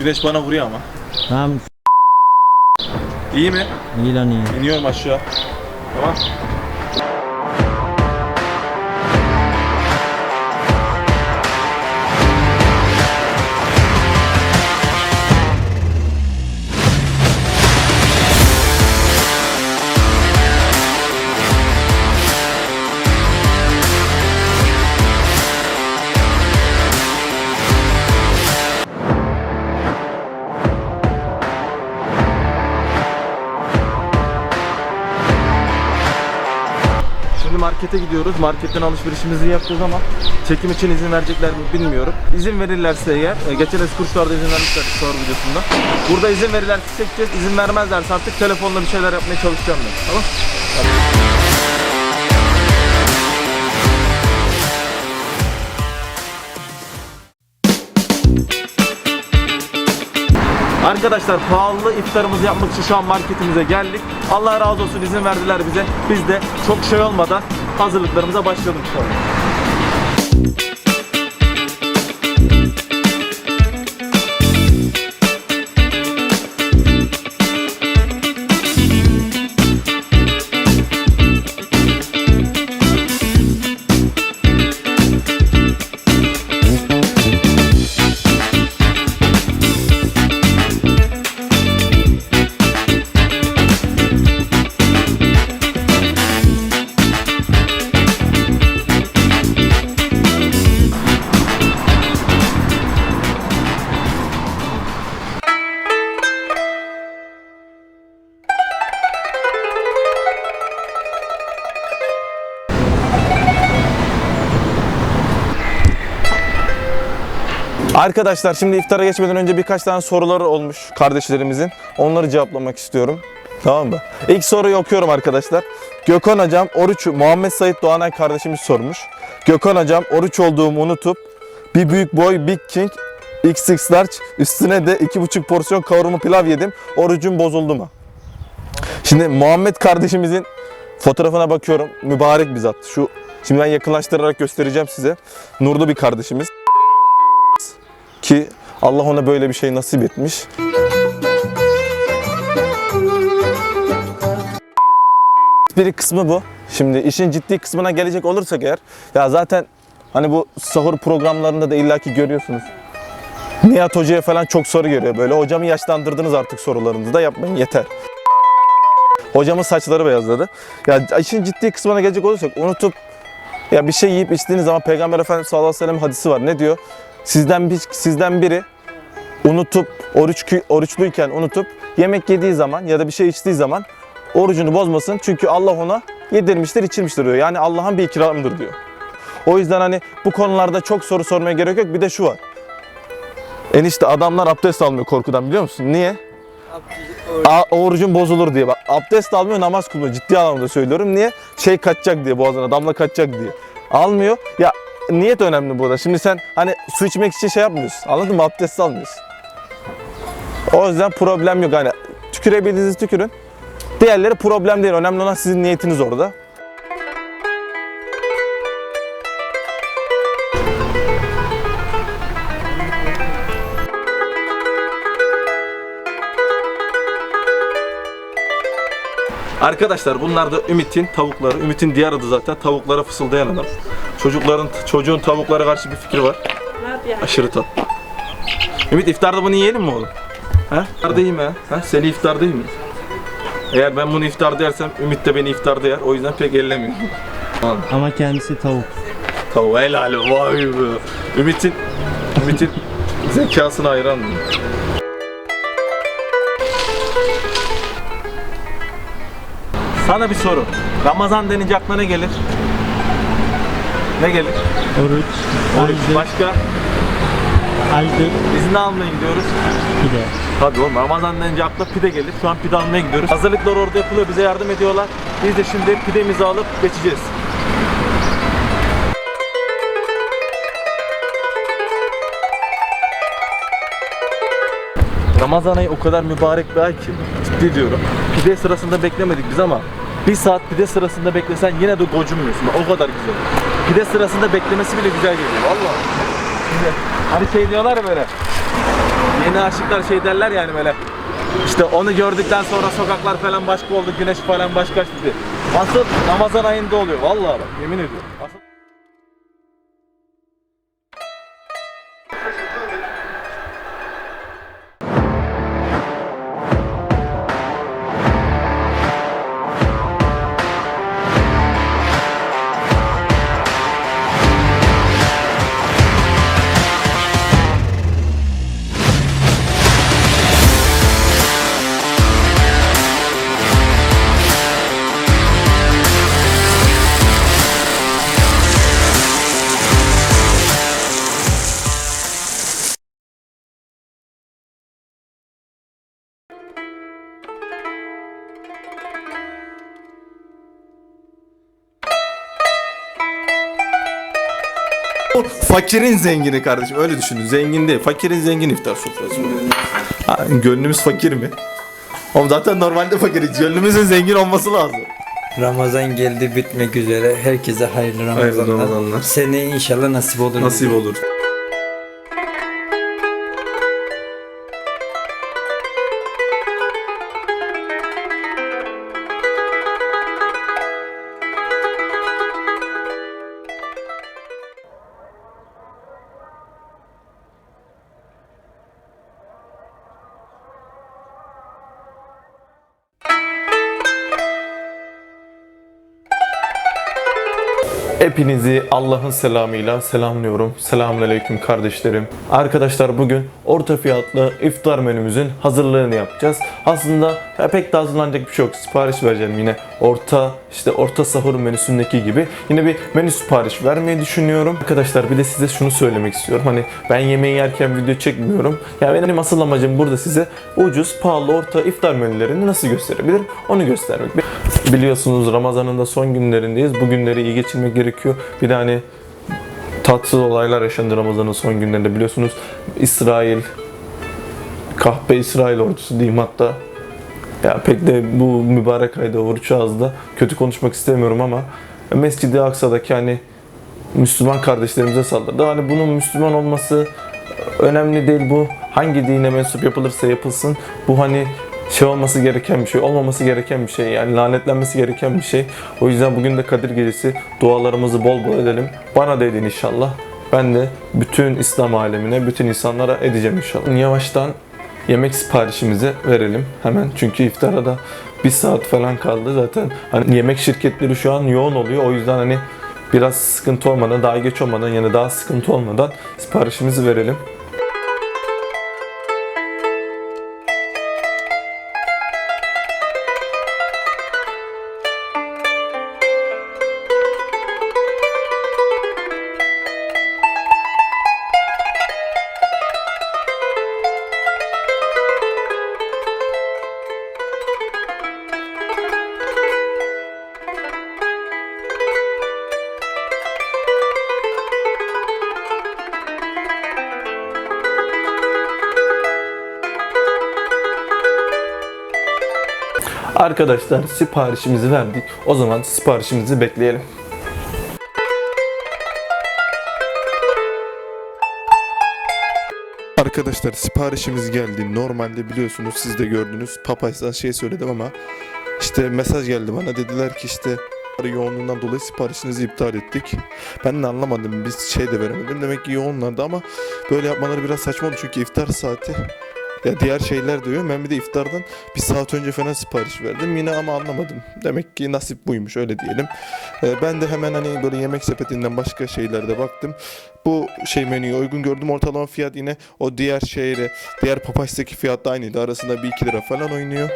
Güneş bana vuruyor ama. Tamam İyi mi? iyi lan iyi. İniyorum aşağı. Tamam. Markete gidiyoruz. Marketten alışverişimizi yapacağız ama çekim için izin verecekler mi bilmiyorum. İzin verirlerse eğer, e, geçen eskurşlarda izin vermişler sor videosunda. Burada izin verirlerse çekeceğiz, izin vermezlerse artık telefonla bir şeyler yapmaya çalışacağım ben. Tamam? Arkadaşlar pahalı iftarımızı yapmak için şu an marketimize geldik. Allah razı olsun izin verdiler bize. Biz de çok şey olmadan hazırlıklarımıza başladık şu Arkadaşlar şimdi iftara geçmeden önce birkaç tane soruları olmuş kardeşlerimizin. Onları cevaplamak istiyorum. Tamam mı? İlk soruyu okuyorum arkadaşlar. Gökhan hocam oruç Muhammed Sait Doğanay kardeşimiz sormuş. Gökhan hocam oruç olduğumu unutup bir büyük boy Big King XX large üstüne de iki buçuk porsiyon kavurma pilav yedim. Orucum bozuldu mu? Şimdi Muhammed kardeşimizin fotoğrafına bakıyorum. Mübarek bir zat. Şu şimdi ben yakınlaştırarak göstereceğim size. Nurlu bir kardeşimiz ki Allah ona böyle bir şey nasip etmiş. Bir kısmı bu. Şimdi işin ciddi kısmına gelecek olursak eğer ya zaten hani bu sahur programlarında da illaki görüyorsunuz. Nihat Hoca'ya falan çok soru geliyor böyle. Hocamı yaşlandırdınız artık sorularınızı da yapmayın yeter. Hocamın saçları beyazladı. Ya işin ciddi kısmına gelecek olursak unutup ya bir şey yiyip içtiğiniz zaman Peygamber Efendimiz sallallahu aleyhi ve sellem hadisi var. Ne diyor? Sizden bir sizden biri unutup oruç oruçluyken unutup yemek yediği zaman ya da bir şey içtiği zaman orucunu bozmasın. Çünkü Allah ona yedirmiştir, içirmiştir diyor. Yani Allah'ın bir ikramıdır diyor. O yüzden hani bu konularda çok soru sormaya gerek yok. Bir de şu var. Enişte adamlar abdest almıyor korkudan biliyor musun? Niye? A, orucun bozulur diye. Bak abdest almıyor namaz kılmıyor. Ciddi anlamda söylüyorum. Niye? Şey kaçacak diye boğazına damla kaçacak diye. Almıyor. Ya niyet önemli burada. Şimdi sen hani su içmek için şey yapmıyorsun. Anladın mı? Abdest almıyorsun. O yüzden problem yok. Hani tükürebildiğinizi tükürün. Diğerleri problem değil. Önemli olan sizin niyetiniz orada. Arkadaşlar bunlar da Ümit'in tavukları. Ümit'in diğer adı zaten tavuklara fısıldayan adam. Çocukların çocuğun tavuklara karşı bir fikri var. Aşırı tatlı. Ümit iftarda bunu yiyelim mi oğlum? Ha? İftarda yiyeyim ha? ha? Seni iftar değil mi? Eğer ben bunu iftarda yersem Ümit de beni iftarda yer. O yüzden pek ellemiyor. Ama kendisi tavuk. Tavuğu helal vay be. Ümit'in Ümit'in zekasına hayranım. Sana bir soru. Ramazan denince aklına ne gelir? Ne gelir? Oruç, Oruç. haldır, Başka? haldır, Biz ne almaya gidiyoruz? pide. Tabii oğlum Ramazan denince akla pide gelir. Şu an pide almaya gidiyoruz. Hazırlıklar orada yapılıyor. Bize yardım ediyorlar. Biz de şimdi pidemizi alıp geçeceğiz. Ramazan ayı o kadar mübarek bir ay ki. Ciddi diyorum. Pide sırasında beklemedik biz ama bir saat pide sırasında beklesen yine de gocunmuyorsun. O kadar güzel. Pide sırasında beklemesi bile güzel geliyor. Valla. Hani şey diyorlar ya böyle yeni aşıklar şey derler yani böyle işte onu gördükten sonra sokaklar falan başka oldu, güneş falan başka açtı. Asıl Ramazan ayında oluyor vallahi bak yemin ediyorum. Asıl... Fakirin zengini kardeşim öyle düşünün. Zengin değil. Fakirin zengin iftar sofrası. Ha, gönlümüz fakir mi? Oğlum zaten normalde fakiriz. Gönlümüzün zengin olması lazım. Ramazan geldi bitmek üzere. Herkese hayırlı Ramazanlar. Ramazanlar. Seneye inşallah nasip olur. Nasip olur. Hepinizi Allah'ın selamıyla selamlıyorum. Selamünaleyküm kardeşlerim. Arkadaşlar bugün orta fiyatlı iftar menümüzün hazırlığını yapacağız. Aslında ya pek de hazırlanacak bir şey yok. Sipariş vereceğim yine orta işte orta sahur menüsündeki gibi. Yine bir menü sipariş vermeyi düşünüyorum. Arkadaşlar bir de size şunu söylemek istiyorum. Hani ben yemeği yerken video çekmiyorum. Ya benim asıl amacım burada size ucuz, pahalı, orta iftar menülerini nasıl gösterebilirim onu göstermek. Biliyorsunuz Ramazan'ın da son günlerindeyiz. Bu günleri iyi geçirmek gerekiyor. Bir de hani tatsız olaylar yaşandı Ramazan'ın son günlerinde biliyorsunuz. İsrail, kahpe İsrail ordusu diyeyim hatta. Ya pek de bu mübarek ayda oruç ağızda kötü konuşmak istemiyorum ama Mescid-i Aksa'daki hani Müslüman kardeşlerimize saldırdı. Hani bunun Müslüman olması önemli değil bu. Hangi dine mensup yapılırsa yapılsın. Bu hani şey olması gereken bir şey, olmaması gereken bir şey. Yani lanetlenmesi gereken bir şey. O yüzden bugün de Kadir Gecesi dualarımızı bol bol edelim. Bana da edin inşallah. Ben de bütün İslam alemine, bütün insanlara edeceğim inşallah. Yavaştan yemek siparişimizi verelim hemen. Çünkü iftara da bir saat falan kaldı zaten. Hani yemek şirketleri şu an yoğun oluyor. O yüzden hani biraz sıkıntı olmadan, daha geç olmadan yani daha sıkıntı olmadan siparişimizi verelim. Arkadaşlar siparişimizi verdik. O zaman siparişimizi bekleyelim. Arkadaşlar siparişimiz geldi. Normalde biliyorsunuz siz de gördünüz. Papay'dan şey söyledim ama işte mesaj geldi bana. Dediler ki işte yoğunluğundan dolayı siparişinizi iptal ettik. Ben de anlamadım. Biz şey de veremedim. Demek ki yoğunlardı ama böyle yapmaları biraz saçma oldu. Çünkü iftar saati ya diğer şeyler diyor. Ben bir de iftardan bir saat önce falan sipariş verdim. Yine ama anlamadım. Demek ki nasip buymuş öyle diyelim. Ee, ben de hemen hani böyle yemek sepetinden başka şeylerde baktım. Bu şey menüye uygun gördüm. Ortalama fiyat yine o diğer şeyle, diğer Papay'daki fiyatla aynıydı. Arasında bir iki lira falan oynuyor.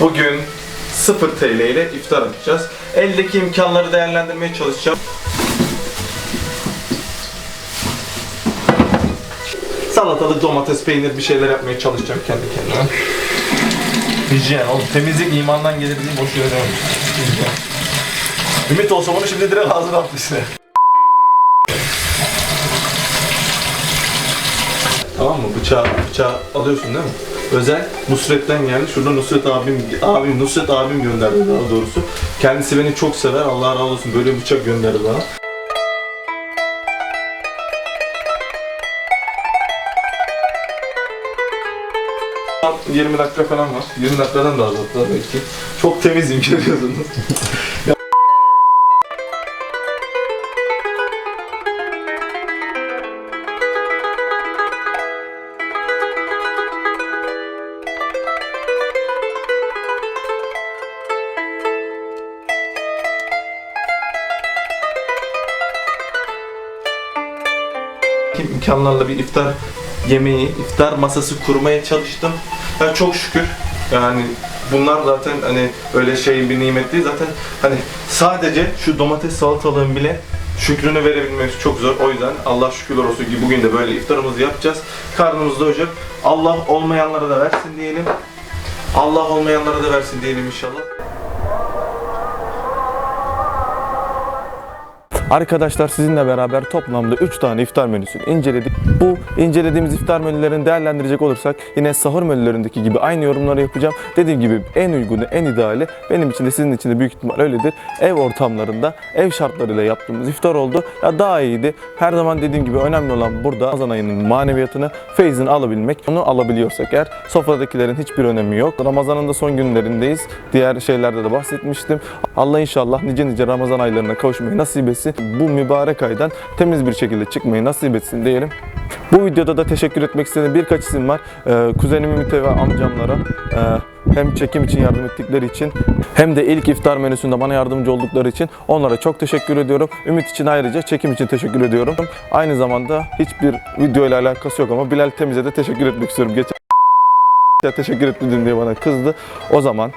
Bugün 0 TL ile iftar açacağız. Eldeki imkanları değerlendirmeye çalışacağım. Salatalık, domates, peynir bir şeyler yapmaya çalışacağım kendi kendime. Hijyen oğlum temizlik imandan gelir diye boş yere. Ümit olsa bunu şimdi direkt ağzına attı işte. Tamam mı? Bıçağı, bıçağı alıyorsun değil mi? Özel Nusret'ten geldi. Şurada Nusret abim, abim Nusret abim gönderdi daha doğrusu. Kendisi beni çok sever. Allah razı olsun. Böyle bıçak gönderdi bana. 20 dakika falan var. 20 dakikadan da az belki. Çok temizim görüyorsunuz. imkanlarla bir iftar yemeği, iftar masası kurmaya çalıştım. Ben çok şükür yani bunlar zaten hani öyle şey bir nimet değil. Zaten hani sadece şu domates salatalığın bile şükrünü verebilmek çok zor. O yüzden Allah şükürler olsun ki bugün de böyle iftarımızı yapacağız. Karnımız doyacak. Allah olmayanlara da versin diyelim. Allah olmayanlara da versin diyelim inşallah. Arkadaşlar sizinle beraber toplamda 3 tane iftar menüsünü inceledik. Bu incelediğimiz iftar menülerini değerlendirecek olursak yine sahur menülerindeki gibi aynı yorumları yapacağım. Dediğim gibi en uygunu, en ideali benim için de sizin için de büyük ihtimal öyledir. Ev ortamlarında, ev şartlarıyla yaptığımız iftar oldu. Ya daha iyiydi. Her zaman dediğim gibi önemli olan burada Ramazan ayının maneviyatını, feyzini alabilmek. Onu alabiliyorsak eğer sofradakilerin hiçbir önemi yok. Ramazan'ın da son günlerindeyiz. Diğer şeylerde de bahsetmiştim. Allah inşallah nice nice Ramazan aylarına kavuşmayı nasip etsin. Bu mübarek aydan temiz bir şekilde çıkmayı nasip etsin diyelim. Bu videoda da teşekkür etmek istediğim birkaç isim var. Ee, kuzenim Ümit'e ve amcamlara e, hem çekim için yardım ettikleri için hem de ilk iftar menüsünde bana yardımcı oldukları için onlara çok teşekkür ediyorum. Ümit için ayrıca çekim için teşekkür ediyorum. Aynı zamanda hiçbir video ile alakası yok ama Bilal Temiz'e de teşekkür etmek istiyorum. Geçen teşekkür etmedim diye bana kızdı. O zaman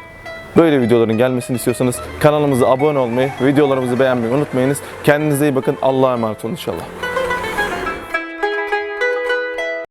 Böyle videoların gelmesini istiyorsanız kanalımıza abone olmayı, videolarımızı beğenmeyi unutmayınız. Kendinize iyi bakın. Allah'a emanet olun inşallah.